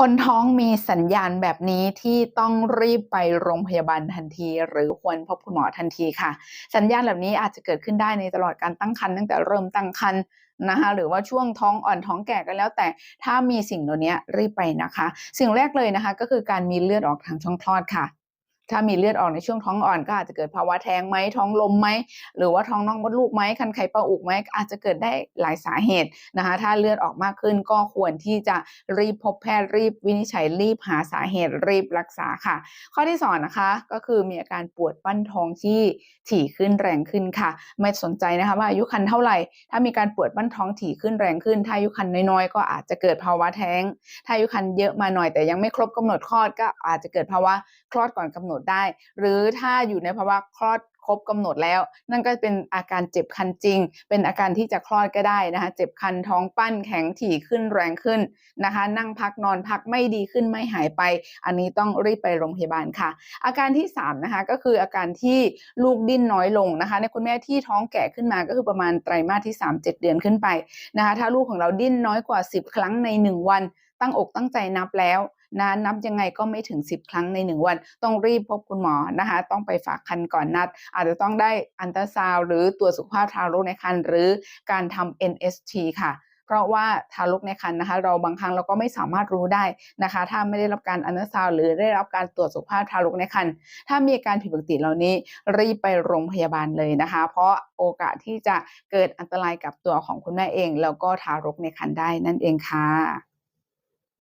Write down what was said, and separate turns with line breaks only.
คนท้องมีสัญญาณแบบนี้ที่ต้องรีบไปโรงพยาบาลทันที หรือควรพบคุณหมอทันทีค่ะ สัญญาณแบบนี้อาจจะเกิดขึ้นได้ในตลอดการตั้งครรภ์ตั้งแต่เริ่มตั้งครรภ์นะคะหรือว่าช่วงท้องอ่อนท้องแก่ก็แล้ว แต่ถ้ามีสิ่งเหล่านี้รีบไปนะคะ สิ่งแรกเลยนะคะ ก็คือการมีเลือดออกทางช่องคลอดค่ะ ถ้ามีเลือดออกในช่วงท้องอ่อนก็อาจจะเกิดภาวะแท้งไหมท้องลมไหมหรือว่าท้องนอกมดลูกไหมคันไข่ปลาอุกไหมอาจจะเกิดได้หลายสาเหตุนะคะ ถ้าเลือดออกมากขึ้นก็ควรที่จะรีบพบแพทย์รีบวินิจฉัยรีบหาสาเหตุรีบรักษาค่ะ ข้อที่2นะคะก็คือมีอาการปวดปั้นท้องที่ถี่ขึ้นแรงขึ้นค่ะ ไม่สนใจนะคะว่าอายุคันเท่าไหร่ ถ้ามีการปวดปั้นท้องถี่ขึ้นแรงขึ้น ถ้าอายุคันน้อยๆก็อาจจะเกิดภาวะแท้ง ถ้าอายุคันเยอะมาหน่อยแต่ยังไม่ครบกำหนดคลอดก็อาจจะเกิดภาวะคลอดก่อนกำหนดได้ หรือถ้าอยู่ในภาวะคลอดครบกำหนดแล้ว นั่นก็เป็นอาการเจ็บคันจริง เป็นอาการที่จะคลอดก็ได้นะคะเจ็บคันท้องปั้นแข็งถี่ขึ้นแรงขึ้นนะคะ นั่งพักนอนพักไม่ดีขึ้นไม่หายไป อันนี้ต้องรีบไปโรงพยาบาลค่ะ อาการที่3นะคะก็คืออาการที่ลูกดิ้นน้อยลงนะคะ ในคุณแม่ที่ท้องแก่ขึ้นมาก็คือประมาณไตรมาสที่ 3 7 เดือนขึ้นไปนะคะ ถ้าลูกของเราดิ้นน้อยกว่า 10 ครั้งใน 1 วันตั้งอกตั้งใจนับแล้ว นะนับยังไงก็ไม่ถึง 10 ครั้งใน 1 วัน ต้องรีบพบคุณหมอนะคะ ต้องไปฝากคันก่อนนัด อาจจะต้องได้อันตราซาวหรือตรวจสุขภาพทารกในครรภ์หรือการทำ NST ค่ะเพราะว่าทารกในครรภ์นะคะ เราบางครั้งเราก็ไม่สามารถรู้ได้นะคะ ถ้าไม่ได้รับการอันตราซาวหรือได้รับการตรวจสุขภาพทารกในครรภ์ถ้ามีอาการผิดปกติเหล่านี้ รีบไปโรงพยาบาลเลยนะคะ เพราะโอกาสที่จะเกิดอันตรายกับตัวของคุณแม่เอง แล้วก็ทารกในครรภ์ได้นั่นเองค่ะ